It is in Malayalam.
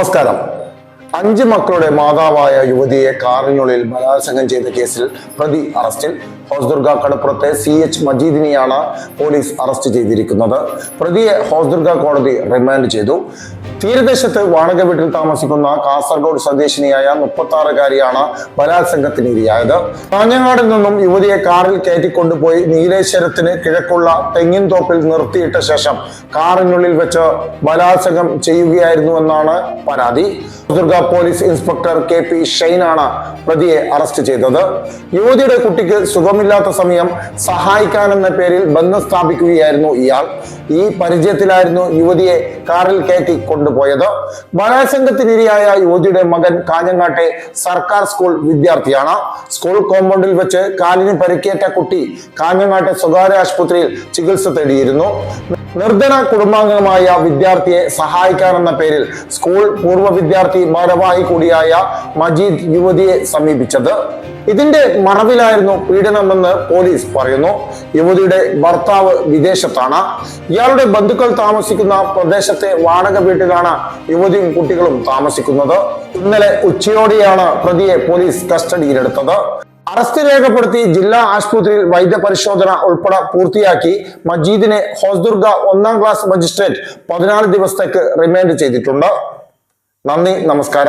നമസ്കാരം. അഞ്ച് മക്കളുടെ മാതാവായ യുവതിയെ കാറിനുള്ളിൽ ബലാത്സംഗം ചെയ്ത കേസിൽ പ്രതി അറസ്റ്റിൽ. ഹോസ്ദുർഗ കടപ്പുറത്തെ സി എച്ച് മജീദിനെയാണ് പോലീസ് അറസ്റ്റ് ചെയ്തിരിക്കുന്നത്. പ്രതിയെ ഹോസ്ദുർഗ കോടതി റിമാൻഡ് ചെയ്തു. തീരദേശത്ത് വാടക വീട്ടിൽ താമസിക്കുന്ന കാസർഗോഡ് സ്വദേശിനിയായ മുപ്പത്തി ആറുകാരിയാണ് ബലാത്സംഗത്തിനിരയായത്. കാഞ്ഞങ്ങാടിൽ നിന്നും യുവതിയെ കാറിൽ കയറ്റിക്കൊണ്ടുപോയി നീലേശ്വരത്തിന് കിഴക്കുള്ള തെങ്ങിൻ തോപ്പിൽ നിർത്തിയിട്ട ശേഷം കാറിനുള്ളിൽ വെച്ച് ബലാത്സംഗം ചെയ്യുകയായിരുന്നുവെന്നാണ് പരാതി. ദുർഗ പോലീസ് ഇൻസ്പെക്ടർ കെ പി ഷൈനാണ് പ്രതിയെ അറസ്റ്റ് ചെയ്തത്. യുവതിയുടെ കുട്ടിക്ക് സുഖമില്ലാത്ത സമയം സഹായിക്കാൻ എന്ന പേരിൽ ബന്ധം സ്ഥാപിക്കുകയായിരുന്നു ഇയാൾ. ഈ പരിചയത്തിലായിരുന്നു യുവതിയെ കാറിൽ കയറ്റി കൊണ്ടുപോയത്. ബലാത്സംഗത്തിനിരയായ യുവതിയുടെ മകൻ കാഞ്ഞങ്ങാട്ടെ സർക്കാർ സ്കൂൾ വിദ്യാർത്ഥിയാണ്. സ്കൂൾ കോമ്പൗണ്ടിൽ വെച്ച് കാലിന് പരിക്കേറ്റ കുട്ടി കാഞ്ഞങ്ങാട്ടെ സ്വകാര്യ ആശുപത്രിയിൽ ചികിത്സ തേടിയിരുന്നു. നിർധന കുടുംബാംഗമായ വിദ്യാർത്ഥിയെ സഹായിക്കാനെന്ന പേരിൽ സ്കൂൾ പൂർവ വിദ്യാർത്ഥി ഭാരവാഹി കൂടിയായ മജീദ് യുവതിയെ സമീപിച്ചത്. ഇതിന്റെ മറവിലായിരുന്നു പീഡനമെന്ന് പോലീസ് പറയുന്നു. യുവതിയുടെ ഭർത്താവ് വിദേശത്താണ്. ഇയാളുടെ ബന്ധുക്കൾ താമസിക്കുന്ന പ്രദേശത്തെ വാടക വീട്ടിലാണ് യുവതിയും കുട്ടികളും താമസിക്കുന്നത്. ഇന്നലെ ഉച്ചയോടെയാണ് പ്രതിയെ പോലീസ് കസ്റ്റഡിയിലെടുത്തത്. അറസ്റ്റ് രേഖപ്പെടുത്തി ജില്ലാ ആശുപത്രിയിൽ വൈദ്യപരിശോധന ഉൾപ്പെടെ പൂർത്തിയാക്കി. മജീദിനെ ഹോസ്ദുർഗ ഒന്നാം ക്ലാസ് മജിസ്ട്രേറ്റ് പതിനാല് ദിവസത്തേക്ക് റിമാൻഡ് ചെയ്തിട്ടുണ്ട്. നന്ദി നമസ്കാരം.